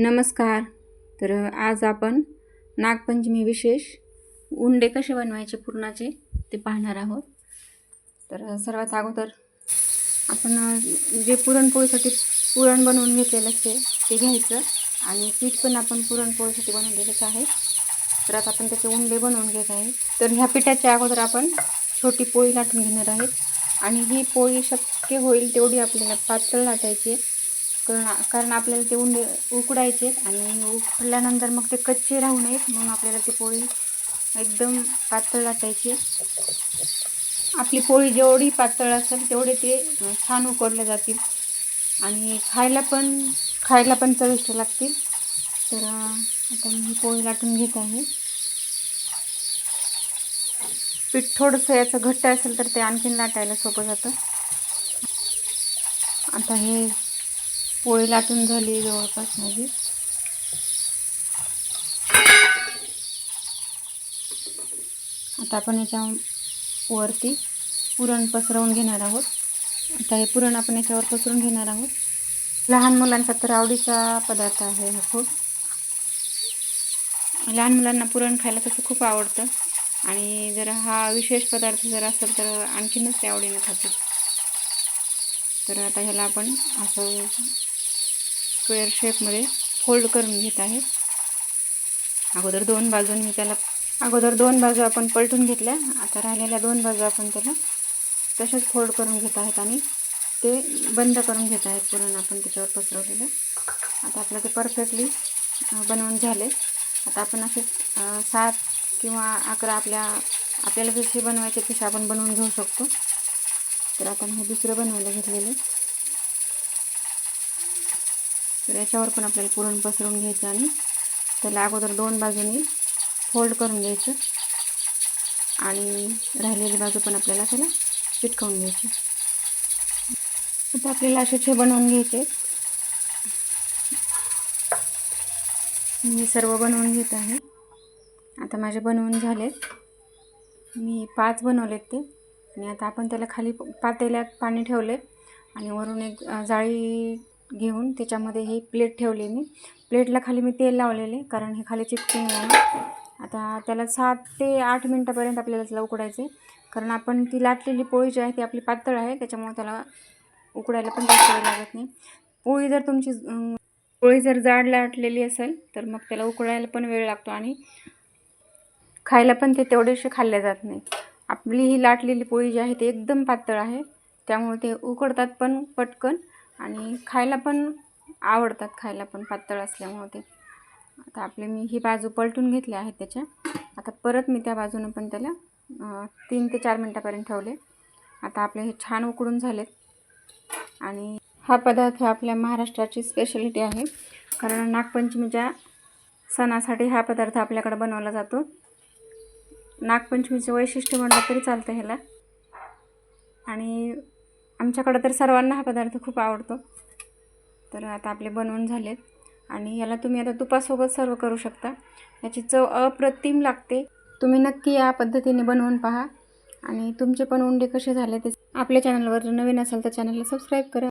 नमस्कार. तर आज आपण नागपंचमी विशेष उंडे कसे बनवायचे पुरणाचे ते पाहणार आहोत. तर सर्वात अगोदर आपण जे पुरणपोळीसाठी पुरण बनवून घेतलेलं असते ते घ्यायचं आणि पीठ पण आपण पुरणपोळीसाठी बनवून बनवलेलंच आहे. तर आता आपण त्याचे उंडे बनवून घेत आहे. तर ह्या पिठाच्या अगोदर आपण छोटी पोळी लाटून घेणार आहेत आणि ही पोळी शक्य होईल तेवढी आपल्याला पातळ लाटायची आहे. कारण कारण आपल्याला ते उंडे उकडायचे आणि उकडल्यानंतर मग ते कच्चे राहू नयेत म्हणून आपल्याला ती पोळी एकदम पातळ लाटायची आपली पोळी जेवढी पातळ असेल तेवढे ते छान उकडले जातील. आणि खायला पण खायला पण चविष्ट लागतील. तर आता मी पोळी लाटून घेत आहे. पीठ थोडंसं याचं घट्ट असेल तर ते आणखीन लाटायला सोपं जातं. आता हे पोळी लाटून झाली जवळपास माझी. आता आपण याच्या वरती पुरण पसरवून घेणार आहोत. आता हे पुरण आपण याच्यावर पसरून घेणार आहोत. लहान मुलांचा तर आवडीचा पदार्थ आहे हा खूप. लहान मुलांना पुरण खायला तसं खूप आवडतं. आणि जर हा विशेष पदार्थ जर असेल तर आणखीनच ते आवडीनं खातील तर आता ह्याला आपण असं स्क्वेअर शेपमध्ये फोल्ड करून घेत आहे. अगोदर दोन बाजून मी त्याला अगोदर दोन बाजू आपण पलटून घेतल्या आता राहिलेल्या दोन बाजू आपण त्याला तसेच फोल्ड करून घेत आहेत आणि ते बंद करून घेत आहेत. पुरण आपण त्याच्यावर पसरवलेलं आता आपलं ते परफेक्टली बनवून झाले. आता आपण असे सात किंवा अकरा आपल्या आपल्याला जसे बनवायचे तसे आपण बनवून घेऊ शकतो. तर आता हे दुसरं बनवायला घेतलेलं तर याच्यावर पण आपल्याला पुरण पसरवून घ्यायचं आणि त्याला अगोदर दोन बाजूनी फोल्ड करून घ्यायचं. आणि राहिलेली बाजू पण आपल्याला त्याला चिटकवून घ्यायची. आता आपल्याला असे छे बनवून घ्यायचे. मी सर्व बनवून घेत आहे. आता माझे बनवून झालेत मी पाच बनवलेत ते. आणि आता आपण त्याला खाली पातेल्यात पाणी ठेवले आणि वरून एक जाळी घेऊन त्याच्यामध्ये ही प्लेट ठेवली मी. प्लेटला खाली मी तेल लावलेले कारण हे खाली चिपकून आहे. आता त्याला सात ते आठ मिनटापर्यंत आपल्याला त्याला उकडायचे कारण आपण ती लाटलेली पोळी जी आहे ती आपली पातळ आहे त्याच्यामुळे त्याला उकडायला पण जास्त वेळ लागत नाही. पोळी जर तुमची पोळी जर जाड लाटलेली असेल तर मग त्याला उकडायला पण वेळ लागतो आणि खायला पण ते तेवढेसे खाल्ले जात नाही. आपली ही लाटलेली पोळी जी आहे ती एकदम पातळ आहे. त्यामुळे ते उकडतात पण पटकन. आणि खायला पण आवडतात खायला पण पातळ असल्यामुळे ते. आता आपले मी ही बाजू पलटून घेतली आहे त्याच्या. आता परत मी त्या बाजूनं पण त्याला तीन ते चार मिनटापर्यंत ठेवले. आता आपले हे छान उकडून झालेत. आणि हा पदार्थ आपल्या महाराष्ट्राची स्पेशलिटी आहे. कारण नागपंचमीच्या सणासाठी हा पदार्थ आपल्याकडे बनवला जातो. नागपंचमीचं वैशिष्ट्य म्हणलं तरी चालतं ह्याला. आणि आमच्याकडं तर सर्वांना हा पदार्थ खूप आवडतो. तर आता आपले बनवून झालेत. आणि याला तुम्ही आता तुपासोबत सर्व करू शकता. याची चव अप्रतिम लागते. तुम्ही नक्की या पद्धतीने बनवून पहा. आणि तुमचे पण उंडे कसे झाले ते आपल्या चॅनलवर जर नवीन असाल तर चॅनलला सबस्क्राईब करा.